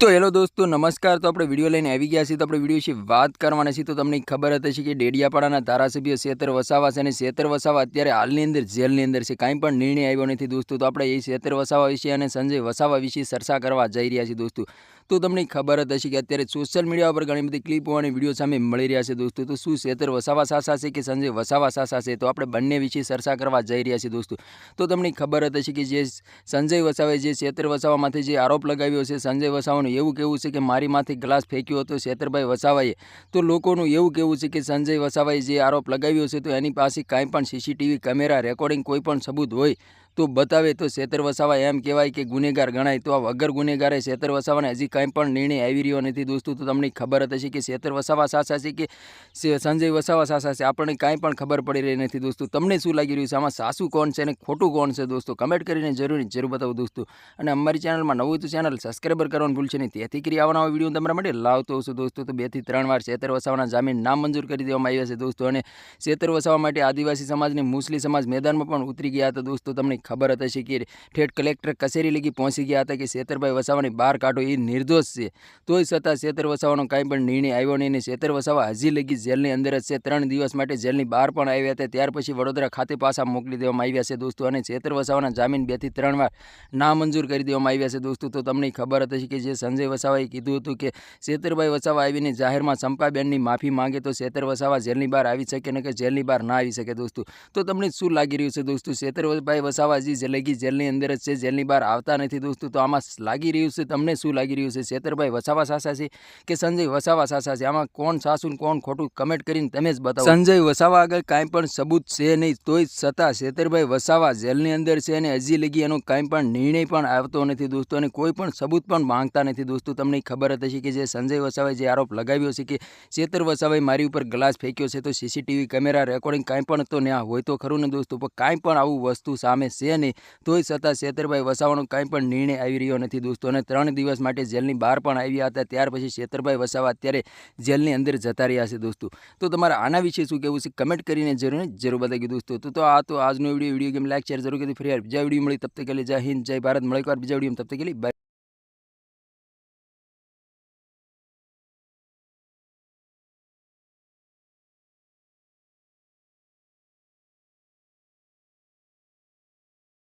તો હેલો દોસ્તો, નમસ્કાર. તો આપણે વીડિયો લઈને આવી ગયા છીએ. તો આપણે વીડિયો વિશે વાત કરવાના છીએ. તો તમને ખબર હતી છે કે ડેડિયાપાડાના ધારાસભ્ય શેતર વસાવા છે અને શેતર વસાવા અત્યારે હાલની અંદર જેલની અંદર છે. કાંઈ પણ નિર્ણય આવ્યો નથી દોસ્તો. તો આપણે એ શેતર વસાવા વિશે અને સંજય વસાવા વિશે ચર્ચા કરવા જઈ રહ્યા છીએ દોસ્તો. તો તમને ખબર જ હશે કે અત્યારે સોશિયલ મીડિયા પર ઘણી બધી ક્લિપો અને વીડિયો સામે મળી રહ્યા છે દોસ્તો. તો શું શેતર વસાવા સાસા છે કે સંજય વસાવા સાસા છે? તો આપણે બંને વિશે ચર્ચા કરવા જઈ રહ્યા છીએ દોસ્તો. તો તમને ખબર જ હશે કે જે સંજય વસાવે જે શેતર વસાવામાંથી જે આરોપ લગાવ્યો છે, સંજય વસાવાનું એવું કહેવું છે કે મારી માથે ગ્લાસ ફેંક્યો હતો શેતરભાઈ વસાવાએ. તો લોકોનું એવું કહેવું છે કે સંજય વસાવાએ જે આરોપ લગાવ્યો છે, તો એની પાસે કાંઈ પણ સીસીટીવી કેમેરા રેકોર્ડિંગ કોઈ પણ સબૂત હોય તો બતાવે તો શેતર વસાવા એમ કહેવાય કે ગુનેગાર ગણાય. તો આ વગર ગુનેગારે શેતર વસાવાને હજી કંઈ પણ નિર્ણય આવી રહ્યો નથી દોસ્તો. તો તમને ખબર જ હશે કે શેતર વસાવા સાસા છે કે સંજય વસાવા સાસા છે? આપણને કાંઈ પણ ખબર પડી રહી નથી દોસ્તો. તમને શું લાગી રહ્યું છે? આમાં સાસુ કોણ છે અને ખોટું કોણ છે દોસ્તો? કમેન્ટ કરીને જરૂરી જરૂર બતાવો દોસ્તો. અને અમારી ચેનલમાં નવું તો ચેનલ સબસ્ક્રાઈબર કરવાનું ભૂલશે નહીં. તેથી કરી આવવાના વીડિયો તમારા માટે લાવતો હશે દોસ્તો. તો બેથી ત્રણ વાર શેતર વસાવાના જામીન નામ મંજૂર કરી દેવામાં આવ્યા છે દોસ્તો. અને શેતર વસાવા માટે આદિવાસી સમાજની મુસ્લિમ સમાજ મેદાનમાં પણ ઉતરી ગયા હતા દોસ્તો. તમને ખબર જ છે કે ઠેઠ કલેક્ટર કચેરી લગી પહોંચી ગયા હતા કે શેતરભાઈ વસાવાની બહાર કાઢો એ નિર્દોષ છે. તોય છતાં શેતર વસાવાનો કાંઈ પણ નિર્ણય આવ્યો નહીં અને શેતર વસાવા હજી લગી જેલની અંદર જ છે. ત્રણ દિવસ માટે જેલની બહાર પણ આવ્યા હતા. ત્યાર પછી વડોદરા ખાતે પાછા મોકલી દેવામાં આવ્યા છે દોસ્તો અને શેતર વસાવાના જામીન બેથી ત્રણ વાર નામંજૂર કરી દેવામાં આવ્યા છે દોસ્તો. તો તમને ખબર હતી કે જે સંજય વસાવાએ કીધું હતું કે શેતરભાઈ વસાવા આવીને જાહેરમાં ચંપાબેનની માફી માંગે તો શેતર વસાવા જેલની બહાર આવી શકે ને કે જેલની બહાર ના આવી શકે દોસ્તો. તો તમને શું લાગી રહ્યું છે દોસ્તો? શેતરભાઈ વસાવા હજી જલેગી જેલની અંદર જ છે, જેલની બહાર આવતા નથી દોસ્તો. તો આમાં લાગી રહ્યું છે? તમને શું લાગી રહ્યું છે? શેતરભાઈ વસાવા સાસા છે કે સંજય વસાવા સાસા છે? આમાં કોણ સાસુ કોણ ખોટું કમેન્ટ કરીને તમે જ બતાવો. સંજય વસાવા આગળ કાંઈ પણ સબૂત છે નહીં, તોય છતાં શેતરભાઈ વસાવા જેલની અંદર છે અને હજી લગી એનો કાંઈ પણ નિર્ણય પણ આવતો નથી દોસ્તો અને કોઈ પણ સબૂત પણ માંગતા નથી દોસ્તો. તમને ખબર હતી કે જે સંજય વસાવાએ જે આરોપ લગાવ્યો છે કે શેતર વસાવાએ મારી ઉપર ગ્લાસ ફેંક્યો છે, તો સીસીટીવી કેમેરા રેકોર્ડિંગ કાંઈ પણ તો ન્યા હોય તો ખરું ને દોસ્તો. પણ કાંઈ પણ આવું વસ્તુ સામે છે છે નહીં તોય છતાં શેતરભાઈ વસાવાનો કાંઈ પણ નિર્ણય આવી રહ્યો નથી દોસ્તો. અને ત્રણ દિવસ માટે જેલની બહાર પણ આવ્યા હતા. ત્યાર પછી શેતરભાઈ વસાવા અત્યારે જેલની અંદર જતા રહ્યા છે દોસ્તો. તો તમારા આના વિશે શું કહેવું છે? કમેન્ટ કરીને જરૂર જરૂર બતાવી દોસ્તો. તો તો આ તો આજનો video video game like share જરૂર કીધું ફરી બીજા વીડિયો મળી. તબ તક કે જય હિન્દ, જય ભારત. મળે એકવાર બીજા વીડિયો તબ તક કે